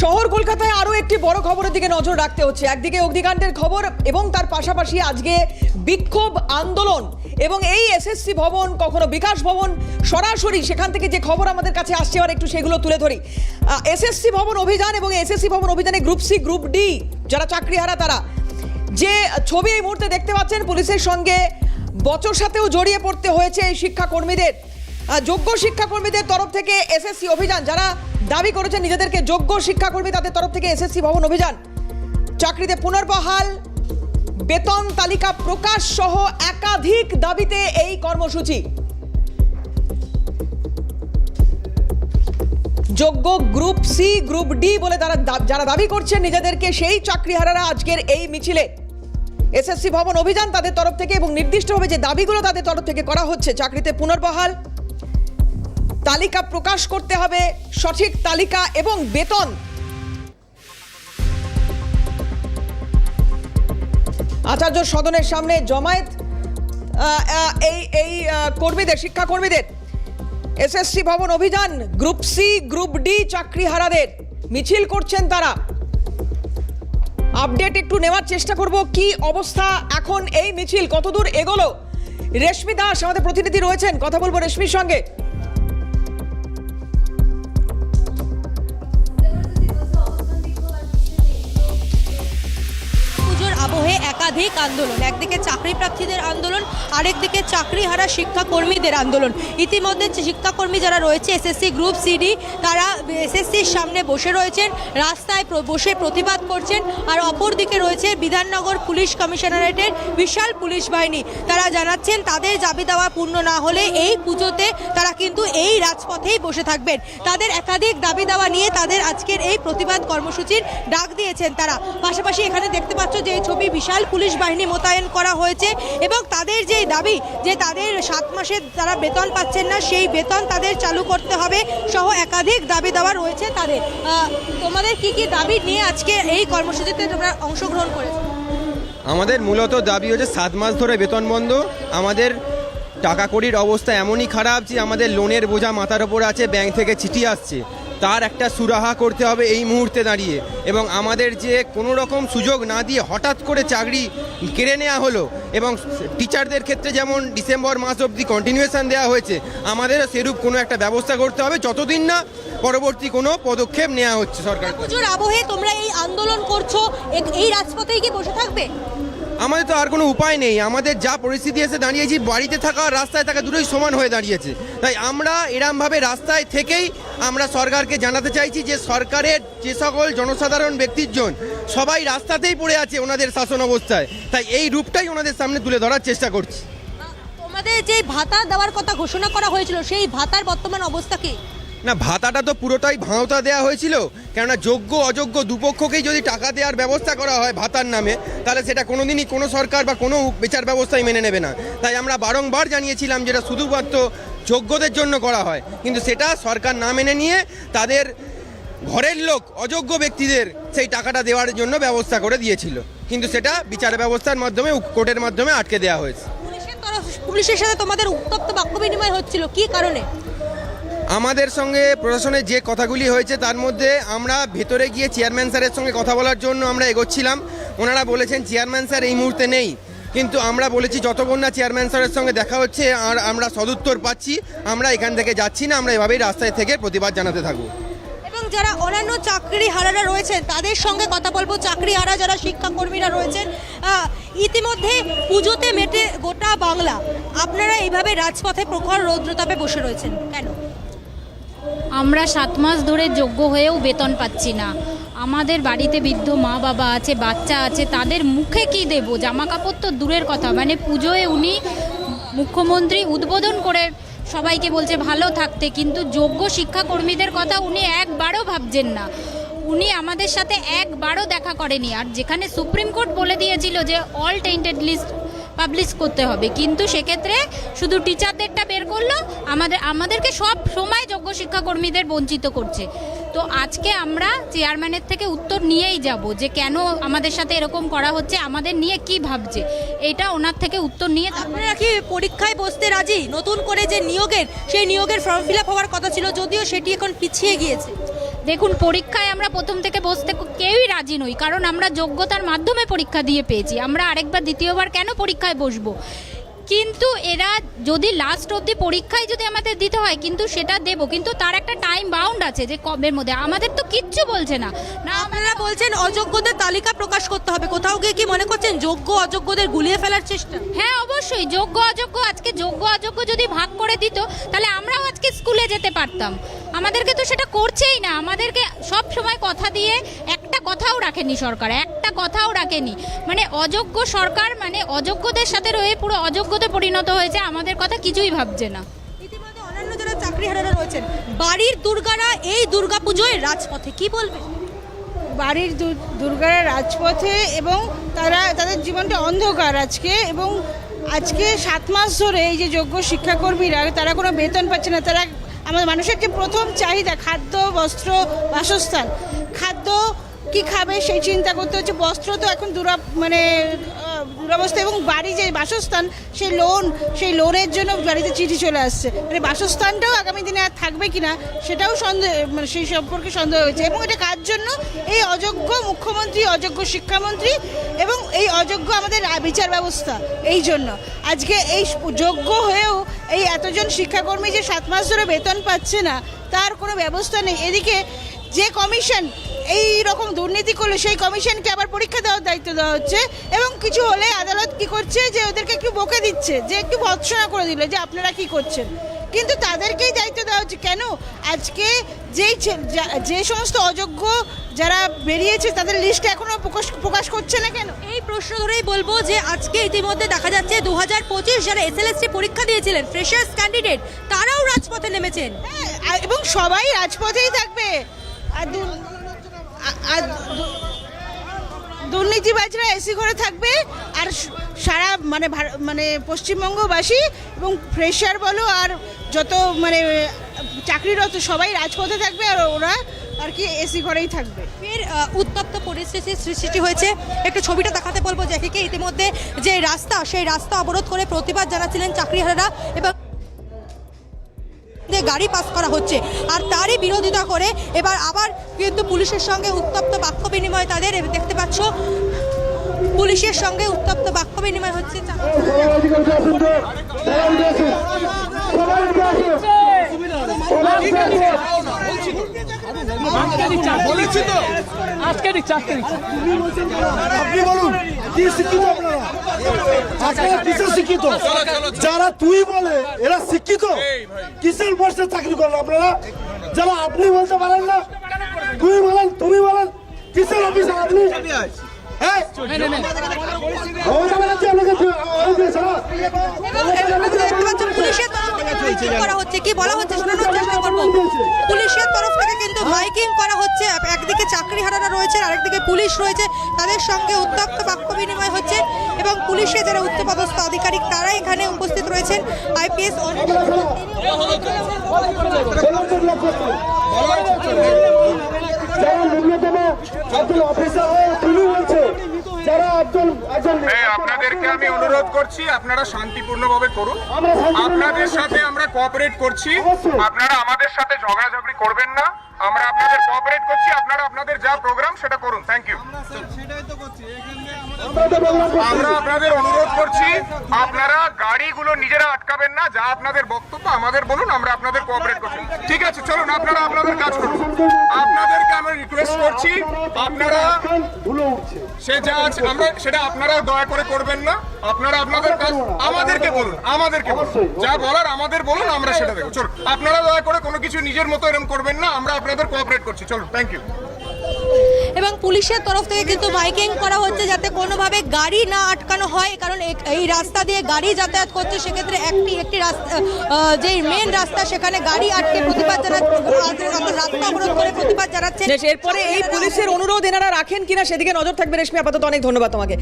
শহর কলকাতায় আরও একটি বড় খবরের দিকে নজর রাখতে হচ্ছে। একদিকে অগ্নিকাণ্ডের খবর এবং তার পাশাপাশি আজকে বিক্ষোভ আন্দোলন এবং এই এসএসসি ভবন, কখনো বিকাশ ভবন, সরাসরি সেখান থেকে যে খবর আমাদের কাছে আসছে, এবার একটু সেগুলো তুলে ধরি। এসএসসি ভবন অভিযান এবং এসএসসি ভবন অভিযানে গ্রুপ সি, গ্রুপ ডি, যারা চাকরিহারা তারা। যে ছবি এই মুহূর্তে দেখতে পাচ্ছেন, পুলিশের সঙ্গে বচর সাথেও জড়িয়ে পড়তে হয়েছে এই শিক্ষাকর্মীদের। যোগ্য শিক্ষাকর্মীদের তরফ থেকে এসএসসি অভিযান, যারা দাবি করেছেন নিজেদেরকে যোগ্য শিক্ষাকর্মী তাদের তরফ থেকে এসএসসি ভবন অভিযান। চাকরিতে পুনর্বহাল, বেতন তালিকা প্রকাশ সহ একাধিক দাবিতে এই কর্মসূচি। যোগ্য গ্রুপ সি গ্রুপ ডি বলে তারা যারা দাবি করছেন নিজেদেরকে সেই চাকরিহারারা আজকের এই মিছিলে। এসএসসি ভবন অভিযান তাদের তরফ থেকে এবং নির্দিষ্টভাবে যে দাবিগুলো তাদের তরফ থেকে করা হচ্ছে, চাকরিতে পুনর্বহাল তালিকা প্রকাশ করতে হবে, সঠিক তালিকা এবং বেতন। আচার্য সদনের সামনে জমায়েত এই এই কর্মীদের শিক্ষা কর্মীদের এসএসসি ভবন অভিযান, গ্রুপ সি, গ্রুপ ডি চাকরিহারাদের। মিছিল করছেন তারা। আপডেট একটু নেওয়ার চেষ্টা করব, কি অবস্থা এখন এই মিছিল? কতদূর এগোলো? রেশমি দাস, আমাদের প্রতিনিধি রয়েছেন, কথা বলব রেশমির সঙ্গে। একাধিক আন্দোলন, একদিকে চাকরি প্রার্থীদের আন্দোলন, আরেকদিকে চাকরি হারা শিক্ষাকর্মীদের আন্দোলন। ইতিমধ্যে শিক্ষাকর্মী যারা রয়েছে এসএসসি গ্রুপ সিডি তারা এসএসসির সামনে বসে রয়েছেন, রাস্তায় বসে প্রতিবাদ করছেন, আর অপরদিকে রয়েছে বিধাননগর পুলিশ কমিশনারেটের বিশাল পুলিশ বাহিনী। তারা জানাচ্ছেন, তাদের দাবি দেওয়া পূর্ণ না হলে এই পুজোতে তারা কিন্তু এই রাজপথেই বসে থাকবেন। তাদের একাধিক দাবি দেওয়া নিয়ে তাদের আজকের এই প্রতিবাদ কর্মসূচির ডাক দিয়েছেন তারা। পাশাপাশি এখানে দেখতে পাচ্ছ যে এই ছবি বিশাল পুলিশ বাহিনী মোতায়েন করা হয়েছে এবং তাদের যে দাবি যে তাদের সাত মাসের তারা বেতন পাচ্ছেন না, সেই বেতন তাদের চালু করতে হবে সহ একাধিক দাবি দেওয়া রয়েছে তাদের। তোমাদের কি কি দাবি নিয়ে আজকে এই কর্মসূচিতে তোমরা অংশগ্রহণ করেছ? আমাদের মূলত দাবি হচ্ছে সাত মাস ধরে বেতন বন্ধ। আমাদের টাকা কড়ির অবস্থা এমনই খারাপ যে আমাদের লোনের বোঝা মাথার ওপর আছে ব্যাংক থেকে চিঠি আসছে। তার একটা সুরাহা করতে হবে এই মুহূর্তে দাঁড়িয়ে। এবং আমাদের যে কোনো রকম সুযোগ না দিয়ে হঠাৎ করে চাকরি কেড়ে নেওয়া হলো, এবং টিচারদের ক্ষেত্রে যেমন ডিসেম্বর মাস অবধি কন্টিনিউয়েশন দেওয়া হয়েছে, আমাদেরও সেরূপ কোনো একটা ব্যবস্থা করতে হবে, যতদিন না পরবর্তী কোনো পদক্ষেপ নেওয়া হচ্ছে সরকার আবহে তোমরা এই আন্দোলন করছ এই রাজপথেই কি বসে থাকবে? আমাদের তো আর কোনো উপায় নেই। আমাদের যা পরিস্থিতি এসে দাঁড়িয়েছি, বাড়িতে থাকা রাস্তায় থাকা দুটোই সমান হয়ে দাঁড়িয়েছে। তাই আমরা এরমভাবে রাস্তায় থেকেই আমরা সরকারকে জানাতে চাইছি যে সরকারের যে সকল জনসাধারণ ব্যক্তিজন সবাই রাস্তাতেই পড়ে আছে ওনাদের শাসন অবস্থায়। তাই এই রূপটাই ওনাদের সামনে তুলে ধরার চেষ্টা করছি। তোমাদের যে ভাতা দেওয়ার কথা ঘোষণা করা হয়েছিল, সেই ভাতার বর্তমান অবস্থা কি? না, ভাতাটা তো পুরোটাই ভাঁওতা দেওয়া হয়েছিল। কেননা যোগ্য, অযোগ্য দুপক্ষকেই যদি টাকা দেওয়ার ব্যবস্থা করা হয় ভাতার নামে, তাহলে সেটা কোনোদিনই কোনো সরকার বা কোনো বিচার ব্যবস্থাই মেনে নেবে না। তাই আমরা বারংবার জানিয়েছিলাম যেটা শুধুমাত্র যোগ্যদের জন্য করা হয়। কিন্তু সেটা সরকার না মেনে নিয়ে তাদের ঘরের লোক, অযোগ্য ব্যক্তিদের সেই টাকাটা দেওয়ার জন্য ব্যবস্থা করে দিয়েছিল। কিন্তু সেটা বিচার ব্যবস্থার মাধ্যমে কোর্টের মাধ্যমে আটকে দেওয়া হয়েছে। পুলিশের সাথে তোমাদের উত্তপ্ত বাক্য বিনিময় হচ্ছিল, কি কারণে? আমাদের সঙ্গে প্রশাসনের যে কথাগুলি হয়েছে তার মধ্যে আমরা ভেতরে গিয়ে চেয়ারম্যান স্যারের সঙ্গে কথা বলার জন্য আমরা এগোচ্ছিলাম। ওনারা বলেছেন চেয়ারম্যান স্যার এই মুহূর্তে নেই। কিন্তু আমরা বলেছি যতক্ষণ না চেয়ারম্যান স্যারের সঙ্গে দেখা হচ্ছে, আর আমরা সদুত্তর পাচ্ছি, আমরা এখান থেকে যাচ্ছি না, আমরা এভাবেই রাস্তায় থেকে প্রতিবাদ জানাতে থাকব। এবং যারা অন্যান্য চাকরি হারারা রয়েছেন, তাদের সঙ্গে কথা বলব। চাকরি হারা যারা শিক্ষাকর্মীরা রয়েছেন ইতিমধ্যে পুজোতে মেটে গোটা বাংলা। আপনারা এইভাবে রাজপথে প্রখর রৌদ্রতাপে বসে রয়েছেন, কেন? আমরা সাত মাস ধরে যোগ্য হয়েও বেতন পাচ্ছি না। আমাদের বাড়িতে বৃদ্ধ মা বাবা আছে, বাচ্চা আছে, তাদের মুখে কি দেব? জামা কাপড় তো দূরের কথা। মানে পুজোয় উনি মুখ্যমন্ত্রী উদ্বোধন করে সবাইকে বলছে, ভালো থাকতে। কিন্তু যোগ্য শিক্ষাকর্মীদের কথা উনি একবারও ভাবছেন না। উনি আমাদের সাথে একবারও দেখা করেনি। আর যেখানে সুপ্রিম কোর্ট বলে দিয়েছিল যে অল টেন্টেড লিস্ট পাবলিশ করতে হবে। কিন্তু সেক্ষেত্রে শুধু টিচারদেরটা বের করল, আমাদের, আমাদেরকে সব সময় যোগ্য শিক্ষাকর্মীদের বঞ্চিত করছে। তো আজকে আমরা চেয়ারম্যানের থেকে উত্তর নিয়েই যাব যে কেন আমাদের সাথে এরকম করা হচ্ছে, আমাদের নিয়ে কি ভাবছে। এটা ওনার থেকে উত্তর নিয়ে আপনারা কি পরীক্ষায় বসতে রাজি? নতুন করে যে নিয়োগের, সেই নিয়োগের ফর্ম ফিল হওয়ার কথা ছিল, যদিও সেটি এখন পিছিয়ে গিয়েছে। দেখুন, পরীক্ষায় আমরা প্রথম থেকে বসতে কেউই রাজি নই, কারণ আমরা যোগ্যতার মাধ্যমে পরীক্ষা দিয়ে পেয়েছি। আমরা আরেকবার, দ্বিতীয়বার কেন পরীক্ষায় বসবো? কিন্তু এরা যদি লাস্ট অবধি পরীক্ষায় যদি আমাদের দিতে হয় কিন্তু সেটা দেব। কিন্তু তার একটা টাইম বাউন্ড আছে যে কবের মধ্যে। আমাদের তো কিচ্ছু বলছে না। না আপনারা বলছেন অযোগ্যদের তালিকা প্রকাশ করতে হবে। কোথাও গিয়ে কি মনে করছেন যোগ্য অযোগ্যদের গুলিয়ে ফেলার চেষ্টা? হ্যাঁ অবশ্যই। যোগ্য অযোগ্য আজকে যোগ্য অযোগ্য যদি ভাগ করে দিত তাহলে আমরাও আজকে স্কুলে যেতে পারতাম। আমাদেরকে তো সেটা করছেই না। আমাদেরকে সব সময় কথা দিয়ে একটা কথাও রাখেনি সরকার একটা কথাও রাখেনি মানে অযোগ্য সরকার মানে অযোগ্যদের সাথে রয়ে পুরো অযোগ্যতে পরিণত হয়েছে আমাদের কথা কিছুই ভাবছে না। ইতিমধ্যে অন্যান্য যারা চাকরিহারারা রয়েছেন বাড়ির দুর্গারা এই দুর্গাপুজোয় রাজপথে কি বলবেন? বাড়ির দুর্গারা রাজপথে এবং তারা তাদের জীবনটা অন্ধকার আজকে এবং আজকে সাত মাস ধরে এই যে যোগ্য শিক্ষাকর্মীরা তারা কোনো বেতন পাচ্ছে না তারা আমাদের মানুষের যে প্রথম চাহিদা খাদ্য বস্ত্র বাসস্থান খাদ্য কি খাবে সেই চিন্তা করতে হচ্ছে। বস্ত্র তো এখন দুরা মানে দুরবস্থা এবং বাড়ি যে বাসস্থান, সেই লোন সেই লোনের জন্য বাড়িতে চিঠি চলে আসছে। মানে বাসস্থানটাও আগামী দিনে আর থাকবে কিনা, সেটাও সন্দেহ মানে সেই সম্পর্কে সন্দেহ হয়েছে। এবং এটা কার জন্য? এই অযোগ্য মুখ্যমন্ত্রী, অযোগ্য শিক্ষামন্ত্রী এবং এই অযোগ্য আমাদের বিচার ব্যবস্থা, এই জন্য। আজকে এই যোগ্য হয়েও এই এতজন শিক্ষাকর্মী যে সাত মাস ধরে বেতন পাচ্ছে না, তার কোনো ব্যবস্থা নেই। এদিকে যে কমিশন এই রকম দুর্নীতি করলে সেই কমিশনকে আবার পরীক্ষা দেওয়ার দায়িত্ব দেওয়া হচ্ছে এবং কিছু হলে আদালত কি করছে যে ওদেরকে একটু বকে দিচ্ছে যে একটু ভৎসনা করে দিল যে আপনারা কি করছেন। কিন্তু তাদেরকেই দায়িত্ব দেওয়া হচ্ছে। কেন? আজকে যেই যে সমস্ত অযোগ্য যারা বেরিয়েছে তাদের লিস্ট এখনও প্রকাশ প্রকাশ করছে না কেন? এই প্রশ্ন ধরেই বলব যে আজকে ইতিমধ্যে দেখা যাচ্ছে দু হাজার পঁচিশ যারা এসএলএসটি পরীক্ষা দিয়েছিলেন ফ্রেশার্স ক্যান্ডিডেট তারাও রাজপথে নেমেছেন। হ্যাঁ, এবং সবাই রাজপথেই থাকবে। আর দুর্নীতিবাজরা এসি ঘরে থাকবে, আর সারা মানে মানে পশ্চিমবঙ্গবাসী এবং ফ্রেশার বলো, আর যত মানে চাকরিরত সবাই রাজপথে থাকবে, আর ওরা আর কি এসি ঘরেই থাকবে। ফের উত্তপ্ত পরিস্থিতির সৃষ্টি হয়েছে। একটু ছবিটা দেখাতে বলব জ্যাকিকে ইতিমধ্যে যে রাস্তা, সেই রাস্তা অবরোধ করে প্রতিবাদ জানাচ্ছিলেন চাকরিহারারা এবং গাড়ি পাস করা হচ্ছে। আর তারই বিরোধিতা করে এবার আবার কিন্তু পুলিশের সঙ্গে উত্তপ্ত বাক্য বিনিময় তাদের। দেখতে পাচ্ছ পুলিশের সঙ্গে উত্তপ্ত বাক্য বিনিময় হচ্ছে আজকে দিচ্ছে আজকে দিচ্ছে আপনি বলুন কি শিক্ষিত আপনারা? আপনারা কিসের শিক্ষিত? যারা তুই বলে এরা শিক্ষিত? কিসের বর্ষে চাকরি করেন আপনারা? যারা আপনি বলতে পারেন না তুই বলেন তুমি বলেন কিসের অফিসার আপনি? পুলিশের তরফ থেকে মাইকিং করা হচ্ছে। কি বলা হচ্ছে শোনানোর চেষ্টা করব। পুলিশের তরফ থেকে কিন্তু মাইকিং করা হচ্ছে। একদিকে চাকরিহারারা রয়েছে আরেকদিকে পুলিশ রয়েছে। তাদের সঙ্গে উত্তপ্ত বাক্য বিনিময় হচ্ছে এবং পুলিশে যারা উচ্চপদস্থ আধিকারিক তারা এখানে উপস্থিত রয়েছেন। আইপিএস অফিসার আপনাদেরকে আমি অনুরোধ করছি আপনারা শান্তিপূর্ণভাবে করুন। আপনাদের সাথে আমরা কোঅপারেট করছি। আপনারা আমাদের সাথে ঝগড়াঝগড়ি করবেন না। আমরা আপনাদের কোঅপারেট করছি আপনারা আপনাদের যা প্রোগ্রাম সেটা করুন। থ্যাংক ইউ আমরা আপনাদের অনুরোধ করছি আপনারা গাড়িগুলো নিজেরা আটকাবেন না। যা আপনাদের বক্তব্য আমাদের বলুন আমরা আপনাদের কোঅপারেট করছি। ঠিক আছে চলুন আপনারা আপনাদের কাজ করুন। রিকোয়েস্ট করছি আপনারা সে যা আছে আমরা সেটা আপনারা দয়া করে করবেন না আপনারা আপনাদের কাজ আমাদেরকে বলুন আমাদেরকে বলুন। যা বলার আমাদের বলুন আমরা সেটা দেখব। চলুন আপনারা দয়া করে কোনো কিছু নিজের মতো এরকম করবেন না আমরা আপনাদের কোঅপারেট করছি। চলুন থ্যাংক ইউ এবং পুলিশের তরফ থেকে কিন্তু মাইকিং করা হচ্ছে যাতে কোনোভাবে গাড়ি না আটকানো হয় কারণ এই রাস্তা দিয়ে গাড়ি যাতায়াত করছে সেক্ষেত্রে একটি একটি রাস্তা যে মেন রাস্তা সেখানে গাড়ি আটকে প্রতিবাদ জানাচ্ছে রাস্তা অবরোধ করে প্রতিবাদ জানাচ্ছে। এরপরে এই পুলিশের অনুরোধ এনারা রাখেন কিনা সেদিকে নজর থাকবে রেশমি। আপাতত অনেক ধন্যবাদ তোমাকে।